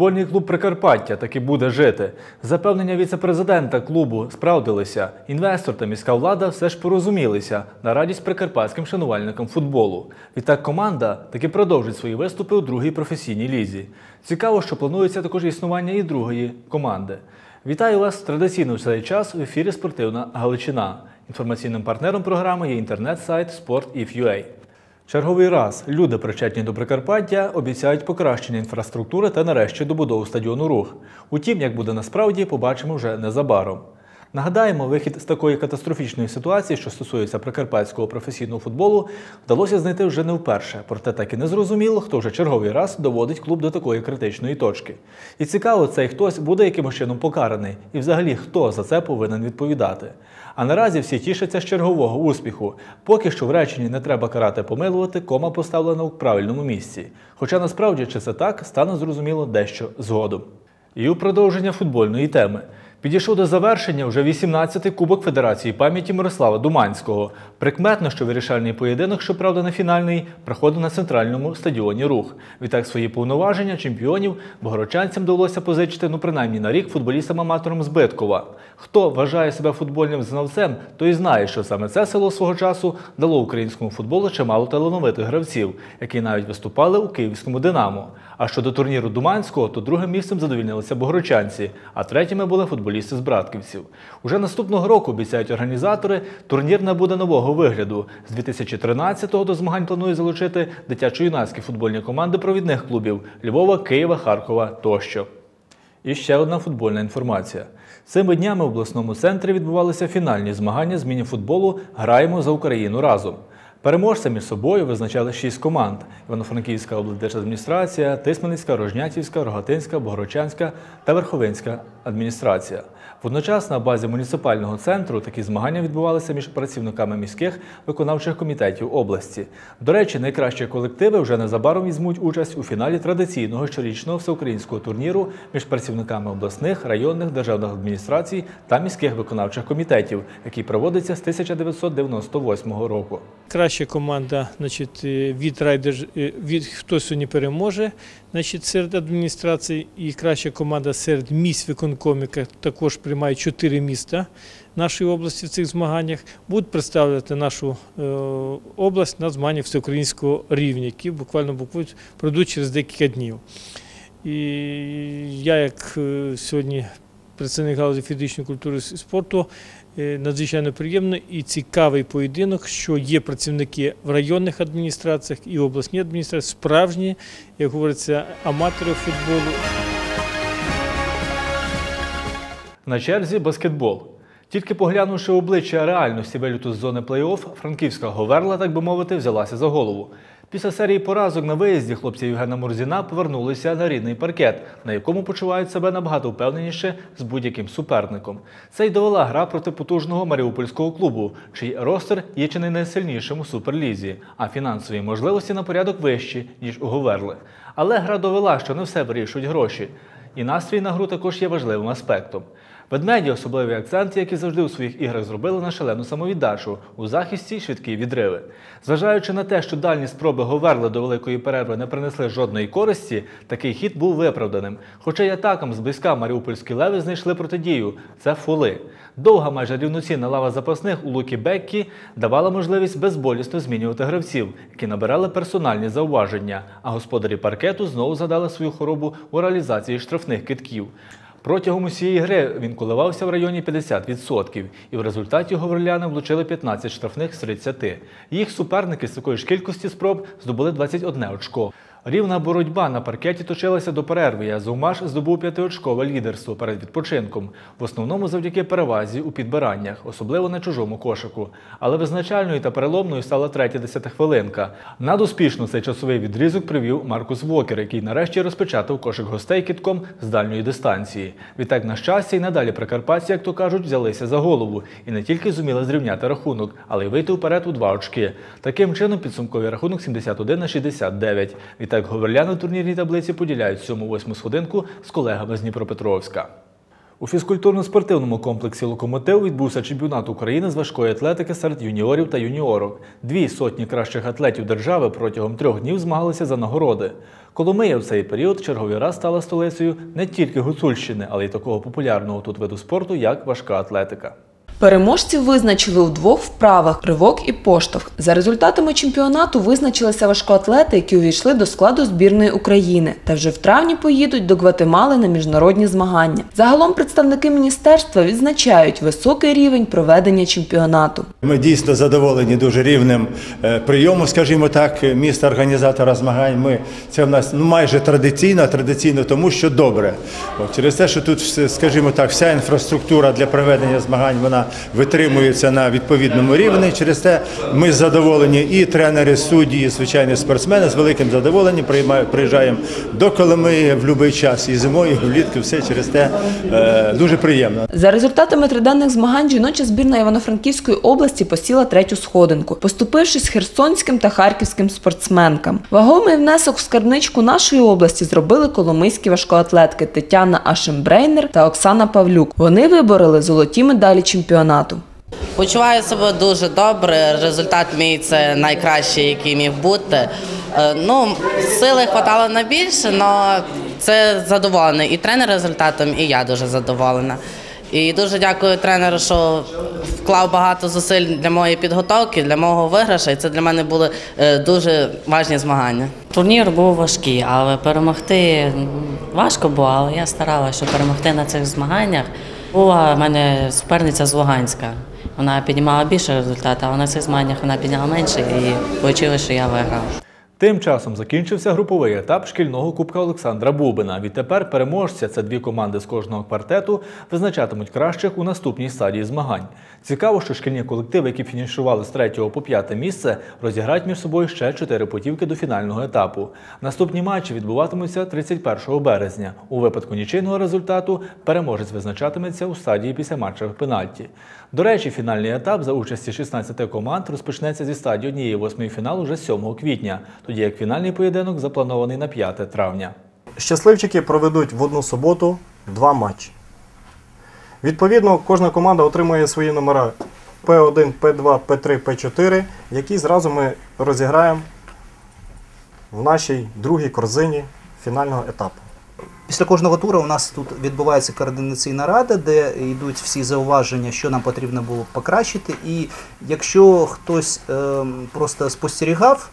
Футбольний клуб Прикарпаття таки буде жити. Запевнення віце-президента клубу справдилися. Інвестор та міська влада все ж порозумілися на радість прикарпатським шанувальникам футболу. Відтак команда таки продовжить свої виступи у другій професійній лізі. Цікаво, що планується також існування і другої команди. Вітаю вас традиційно в цей час в ефірі Спортивна Галичина. Інформаційним партнером програми є інтернет-сайт Sport.if.ua. Черговий раз люди, причетні до Прикарпаття, обіцяють покращення інфраструктури та нарешті добудову стадіону рух. Утім, як буде насправді, побачимо вже незабаром. Нагадаємо, вихід з такої катастрофічної ситуації, що стосується прикарпатського професійного футболу, вдалося знайти вже не вперше. Проте так і не зрозуміло, хто вже черговий раз доводить клуб до такої критичної точки. І цікаво, цей хтось буде якимось чином покараний, і взагалі хто за це повинен відповідати. А наразі всі тішаться з чергового успіху. Поки що в реченні не треба карати помилувати, кома поставлена у правильному місці. Хоча насправді, чи це так, стане зрозуміло дещо згодом. І у продовження футбольної теми. Підійшов до завершення вже 18-й Кубок Федерації пам'яті Мирослава Думанського. Прикметно, що вирішальний поєдинок, щоправда, не фінальний, проходив на центральному стадіоні Рух. Відтак свої повноваження чемпіонів богородчанцям довелося позичити ну принаймні на рік футболістам-аматорам з Биткова. Хто вважає себе футбольним знавцем, той знає, що саме це село свого часу дало українському футболу чимало талановитих гравців, які навіть виступали у київському Динамо. А щодо турніру Думанського, то другим місцем задовільнилися богородчанці, а третіми були футболісти з братківців. Уже наступного року обіцяють організатори, турнір набуде нового вигляду. З 2013-го до змагань планує залучити дитячо-юнацькі футбольні команди провідних клубів Львова, Києва, Харкова тощо. І ще одна футбольна інформація. Цими днями в обласному центрі відбувалися фінальні змагання з міні-футболу Граємо за Україну разом. Переможця між собою визначали шість команд: Івано-Франківська облдержадміністрація, Тисменницька, Рожнятівська, Рогатинська, Богородчанська та Верховинська адміністрація. Водночас на базі муніципального центру такі змагання відбувалися між працівниками міських виконавчих комітетів області. До речі, найкращі колективи вже незабаром візьмуть участь у фіналі традиційного щорічного всеукраїнського турніру між працівниками обласних, районних державних адміністрацій та міських виконавчих комітетів, який проводиться з 1998 року. Краща команда, значить, е, від райдерж, е, від хто сьогодні переможе, значить, серед адміністрації, і краща команда серед місць виконкомів, яка також приймає чотири міста нашої області в цих змаганнях, будуть представляти нашу е, область на змаганнях всеукраїнського рівня, які буквально пройдуть через декілька днів. І я, як сьогодні представник галузі фізичної культури і спорту, надзвичайно приємно і цікавий поєдинок, що є працівники в районних адміністраціях і обласній адміністрації, справжні, як говориться, аматори футболу. На черзі баскетбол. Тільки поглянувши обличчя реальності виліту з зони плей-офф, франківська Говерла, так би мовити, взялася за голову. Після серії поразок на виїзді хлопці Євгена Мурзіна повернулися на рідний паркет, на якому почувають себе набагато впевненіше з будь-яким суперником. Це й довела гра проти потужного маріупольського клубу, чий ростер є чи не найсильнішим у суперлізі, а фінансові можливості на порядок вищі, ніж у Говерли. Але гра довела, що не все вирішують гроші. І настрій на гру також є важливим аспектом. Ведмеді особливий акцент, як і завжди у своїх іграх зробили на шалену самовіддачу у захисті швидкі відриви. Зважаючи на те, що дальні спроби Говерли до великої перерви не принесли жодної користі, такий хід був виправданим. Хоча й атакам зблизька маріупольські леви знайшли протидію це фули. Довга майже рівноцінна лава запасних у Лукі Беккі давала можливість безболісно змінювати гравців, які набирали персональні зауваження, а господарі паркету знову згадали свою хоробу у реалізації штрафних китків. Протягом усієї гри він коливався в районі 50%, і в результаті говерляни влучили 15 штрафних з 30. Їх суперники з такої ж кількості спроб здобули 21 очко. Рівна боротьба на паркеті точилася до перерви. і Азумаш здобув п'ятиочкове лідерство перед відпочинком, в основному завдяки перевазі у підбираннях, особливо на чужому кошику. Але визначальною та переломною стала третя десятихвилинка. Надуспішно цей часовий відрізок привів Маркус Вокер, який нарешті розпечатав кошик гостей кітком з дальньої дистанції. Відтак, на щастя, і надалі прикарпатці, як то кажуть, взялися за голову і не тільки зуміли зрівняти рахунок, але й вийти вперед у два очки. Таким чином, підсумковий рахунок 71 на 69. Відтак говерляни у турнірній таблиці поділяють 7-8 сходинку з колегами з Дніпропетровська. У фізкультурно-спортивному комплексі Локомотив відбувся чемпіонат України з важкої атлетики серед юніорів та юніорок. Дві сотні кращих атлетів держави протягом трьох днів змагалися за нагороди. Коломия в цей період черговий раз стала столицею не тільки Гуцульщини, але й такого популярного тут виду спорту, як важка атлетика. Переможців визначили у двох вправах ривок і поштовх. За результатами чемпіонату визначилися важкоатлети, які увійшли до складу збірної України, та вже в травні поїдуть до Гватемали на міжнародні змагання. Загалом представники міністерства відзначають високий рівень проведення чемпіонату. Ми дійсно задоволені дуже рівнем е, прийому, скажімо так, міста організатора змагань. Ми це в нас ну, майже традиційно, традиційно тому, що добре. От, через те, що тут, скажімо так, вся інфраструктура для проведення змагань вона витримується на відповідному рівні. Через те ми задоволені і тренери, судді, і звичайні спортсмени з великим задоволенням приїжджаємо до Коломиї в будь-який час і зимою, і влітку. Все через те е, дуже приємно. За результатами триденних змагань жіноча збірна Івано-Франківської області посіла третю сходинку, поступившись херсонським та харківським спортсменкам. Вагомий внесок в скарбничку нашої області зробили коломийські важкоатлетки Тетяна Ашембрейнер та Оксана Павлюк. Вони вибороли золоті медалі чемпіонату. Почуваю себе дуже добре. Результат мій це найкращий, який міг бути. Е, Ну, сили хватало на більше, але це задоволений і тренер результатом, і я дуже задоволена. І дуже дякую тренеру, що вклав багато зусиль для моєї підготовки, для мого виграшу. І це для мене були е, дуже важні змагання. Турнір був важкий, але перемогти важко було, але я старалася, перемогти на цих змаганнях. Була в мене суперниця з Луганська. Вона піднімала більше результатів, а на цих змаганнях вона підняла менше і вийшло, що я виграв. Тим часом закінчився груповий етап шкільного кубка Олександра Бубина. Відтепер переможця це дві команди з кожного квартету визначатимуть кращих у наступній стадії змагань. Цікаво, що шкільні колективи, які фінішували з 3 по 5 місце, розіграють між собою ще чотири путівки до фінального етапу. Наступні матчі відбуватимуться 31 березня. У випадку нічийного результату переможець визначатиметься у стадії після матчевих пенальті. До речі, фінальний етап за участі 16 команд розпочнеться зі стадії однієї восьмої фіналу вже 7 квітня, тоді як фінальний поєдинок запланований на 5 травня. Щасливчики проведуть в одну суботу два матчі. Відповідно, кожна команда отримує свої номера П1, П2, П3, П4, які зразу ми розіграємо в нашій другій корзині фінального етапу. Після кожного туру у нас тут відбувається координаційна рада, де йдуть всі зауваження, що нам потрібно було покращити. І якщо хтось ем, просто спостерігав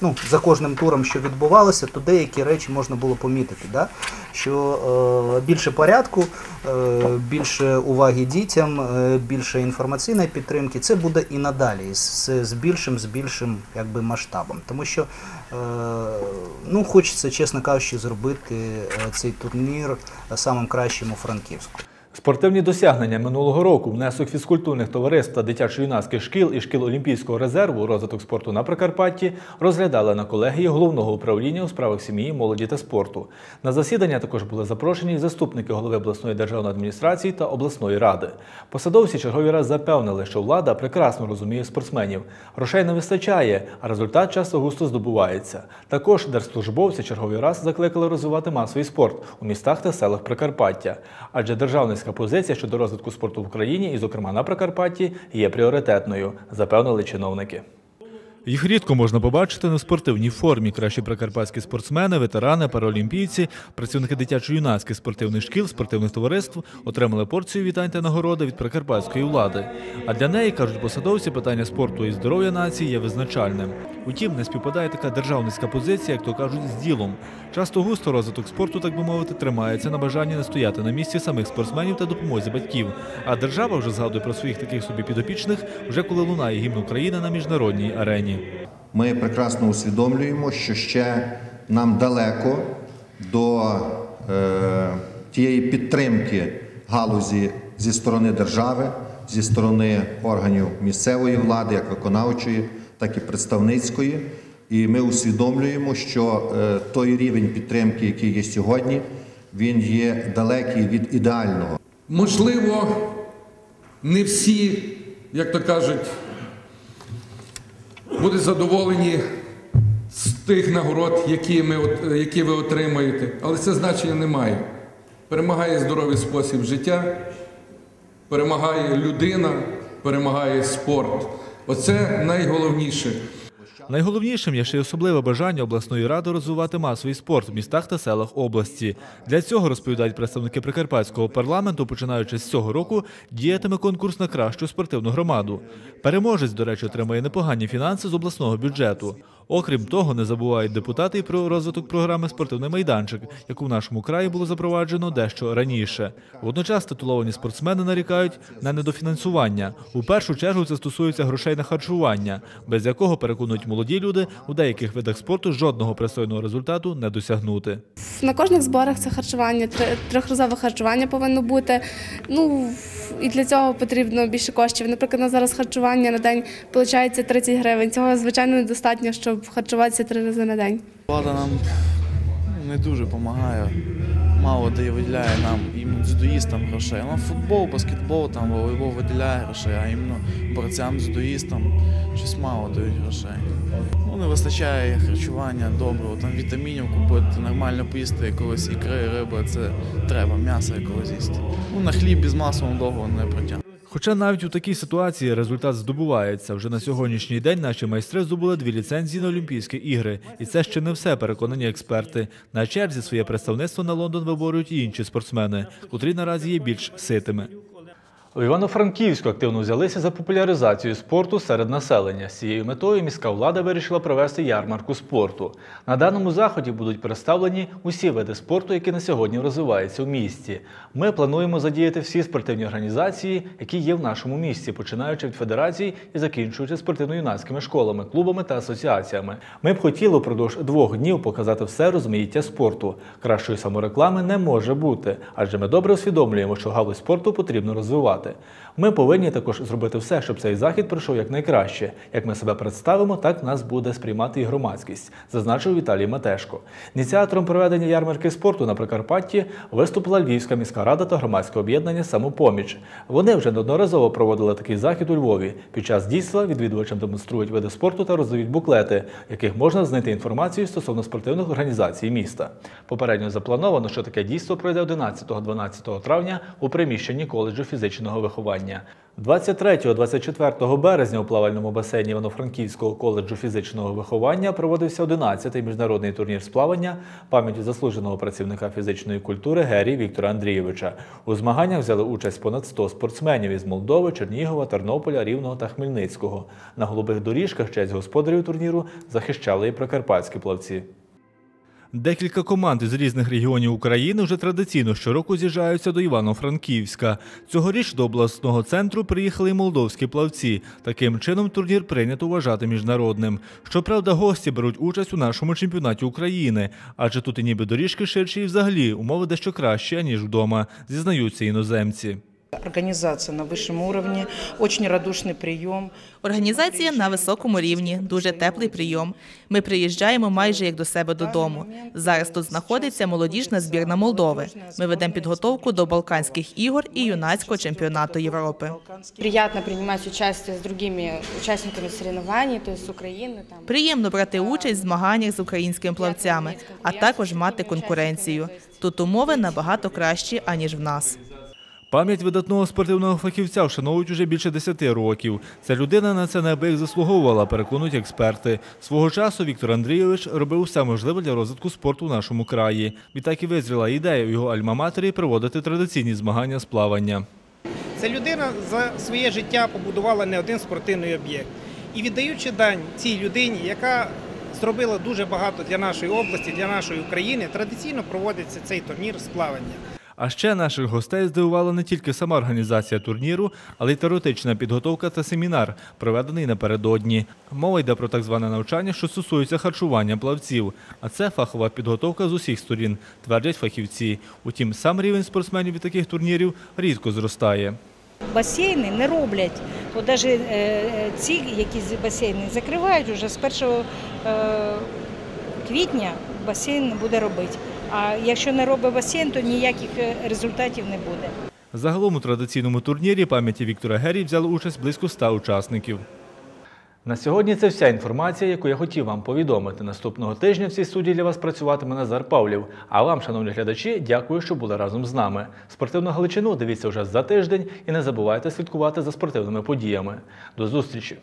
ну, за кожним туром, що відбувалося, то деякі речі можна було помітити. Да? Що е, більше порядку, е, більше уваги дітям, е, більше інформаційної підтримки, це буде і надалі з, з більшим, з більшим якби, масштабом. Тому що е, ну, хочеться, чесно кажучи, зробити е, цей турнір самим кращим у Франківську. Спортивні досягнення минулого року, внесок фізкультурних товариств та дитячо-юнацьких шкіл і шкіл Олімпійського резерву розвиток спорту на Прикарпатті розглядали на колегії головного управління у справах сім'ї, молоді та спорту. На засідання також були запрошені заступники голови обласної державної адміністрації та обласної ради. Посадовці черговий раз запевнили, що влада прекрасно розуміє спортсменів. Грошей не вистачає, а результат часто густо здобувається. Також держслужбовці черговий раз закликали розвивати масовий спорт у містах та селах Прикарпаття, адже державницька позиція щодо розвитку спорту в Україні, і, зокрема на Прикарпатті, є пріоритетною, запевнили чиновники. Їх рідко можна побачити на спортивній формі. Кращі прикарпатські спортсмени, ветерани, паралімпійці, працівники дитячо-юнацьких спортивних шкіл, спортивних товариств отримали порцію вітань та нагороди від прикарпатської влади. А для неї, кажуть посадовці, питання спорту і здоров'я нації є визначальним. Утім, не співпадає така державницька позиція, як то кажуть, з ділом. Часто густо розвиток спорту, так би мовити, тримається на бажанні не стояти на місці самих спортсменів та допомозі батьків. А держава вже згадує про своїх таких собі підопічних, вже коли лунає гімн України на міжнародній арені. Ми прекрасно усвідомлюємо, що ще нам далеко до е, тієї підтримки галузі зі сторони держави, зі сторони органів місцевої влади, як виконавчої, так і представницької. І ми усвідомлюємо, що е, той рівень підтримки, який є сьогодні, він є далекий від ідеального. Можливо, не всі, як то кажуть, будуть задоволені з тих нагород, які, ми, які ви отримаєте, але це значення не має. перемагає здоровий спосіб життя, перемагає людина, перемагає спорт. Оце найголовніше. Найголовнішим є ще й особливе бажання обласної ради розвивати масовий спорт в містах та селах області. Для цього розповідають представники прикарпатського парламенту. Починаючи з цього року, діятиме конкурс на кращу спортивну громаду. Переможець, до речі, отримає непогані фінанси з обласного бюджету. Окрім того, не забувають депутати і про розвиток програми Спортивний майданчик, яку в нашому краї було запроваджено дещо раніше. Водночас титуловані спортсмени нарікають на недофінансування. У першу чергу це стосується грошей на харчування, без якого переконують молоді люди у деяких видах спорту жодного пристойного результату не досягнути. На кожних зборах це харчування, тр- трьохразове харчування повинно бути. Ну і для цього потрібно більше коштів. Наприклад, на зараз харчування на день виходить 30 гривень. Цього звичайно недостатньо, щоб харчуватися три рази на день. Влада нам не дуже допомагає. Мало дає виділяє нам іменно дзюдоїстам грошей. Ну, футбол, баскетбол, там, волейбол виділяє грошей, а іменно борцям, дзюдоїстам щось мало дають грошей. Ну, не вистачає харчування доброго, там вітамінів купити, нормально поїсти якогось ікри, риби, це треба, м'ясо якогось їсти. Ну, на хліб без масла довго не протягне. Хоча навіть у такій ситуації результат здобувається. Вже на сьогоднішній день наші майстри здобули дві ліцензії на Олімпійські ігри. І це ще не все, переконані експерти. На черзі своє представництво на Лондон виборюють і інші спортсмени, котрі наразі є більш ситими. У Івано-Франківську активно взялися за популяризацію спорту серед населення. З цією метою міська влада вирішила провести ярмарку спорту. На даному заході будуть представлені усі види спорту, які на сьогодні розвиваються в місті. Ми плануємо задіяти всі спортивні організації, які є в нашому місті, починаючи від федерацій і закінчуючи спортивно-юнацькими школами, клубами та асоціаціями. Ми б хотіли впродовж двох днів показати все розмаїття спорту. Кращої самореклами не може бути, адже ми добре усвідомлюємо, що галузь спорту потрібно розвивати. Ми повинні також зробити все, щоб цей захід пройшов якнайкраще. Як ми себе представимо, так нас буде сприймати і громадськість, зазначив Віталій Матешко. Ініціатором проведення ярмарки спорту на Прикарпатті виступила Львівська міська рада та громадське об'єднання Самопоміч. Вони вже неодноразово проводили такий захід у Львові. Під час дійства відвідувачам демонструють види спорту та роздають буклети, в яких можна знайти інформацію стосовно спортивних організацій міста. Попередньо заплановано, що таке дійство пройде 11-12 травня у приміщенні коледжу фізичного виховання. 23-24 березня у плавальному басейні Івано-Франківського коледжу фізичного виховання проводився 11-й міжнародний турнір з плавання пам'яті заслуженого працівника фізичної культури Гері Віктора Андрійовича. У змаганнях взяли участь понад 100 спортсменів із Молдови, Чернігова, Тернополя, Рівного та Хмельницького. На голубих доріжках честь господарів турніру захищали і прикарпатські плавці. Декілька команд із різних регіонів України вже традиційно щороку з'їжджаються до Івано-Франківська. Цьогоріч до обласного центру приїхали й молдовські плавці. Таким чином турнір прийнято вважати міжнародним. Щоправда, гості беруть участь у нашому чемпіонаті України, адже тут і ніби доріжки ширші і взагалі умови дещо кращі, ніж вдома, зізнаються іноземці. Организация на высшем уровне, очень радушный прием. Організація на високому рівні, дуже теплий прийом. Ми приїжджаємо майже як до себе додому. Зараз тут знаходиться молодіжна збірна Молдови. Ми ведемо підготовку до Балканських ігор і юнацького чемпіонату Європи. Приємно приймати участь з другими учасниками соревнований, тобто з України. Приємно брати участь в змаганнях з українськими плавцями, а також мати конкуренцію. Тут умови набагато кращі аніж в нас. Пам'ять видатного спортивного фахівця вшановують уже більше 10 років. Ця людина на це неабияк заслуговувала, переконують експерти. Свого часу Віктор Андрійович робив все можливе для розвитку спорту в нашому краї. Відтак і визріла ідея у його альма-матері проводити традиційні змагання з плавання. Ця людина за своє життя побудувала не один спортивний об'єкт. І віддаючи дань цій людині, яка зробила дуже багато для нашої області, для нашої України, традиційно проводиться цей турнір з плавання. А ще наших гостей здивувала не тільки сама організація турніру, але й теоретична підготовка та семінар, проведений напередодні. Мова йде про так зване навчання, що стосується харчування плавців. А це фахова підготовка з усіх сторін, твердять фахівці. Утім, сам рівень спортсменів від таких турнірів рідко зростає. Басейни не роблять. От навіть ці якісь басейни закривають вже з 1 е, квітня басейн не буде робити. А якщо не робить басейн, то ніяких е, результатів не буде. Загалом у традиційному турнірі пам'яті Віктора Гері взяли участь близько 100 учасників. На сьогодні це вся інформація, яку я хотів вам повідомити. Наступного тижня в цій студії для вас працюватиме Назар Павлів. А вам, шановні глядачі, дякую, що були разом з нами. Спортивну Галичину дивіться вже за тиждень і не забувайте слідкувати за спортивними подіями. До зустрічі!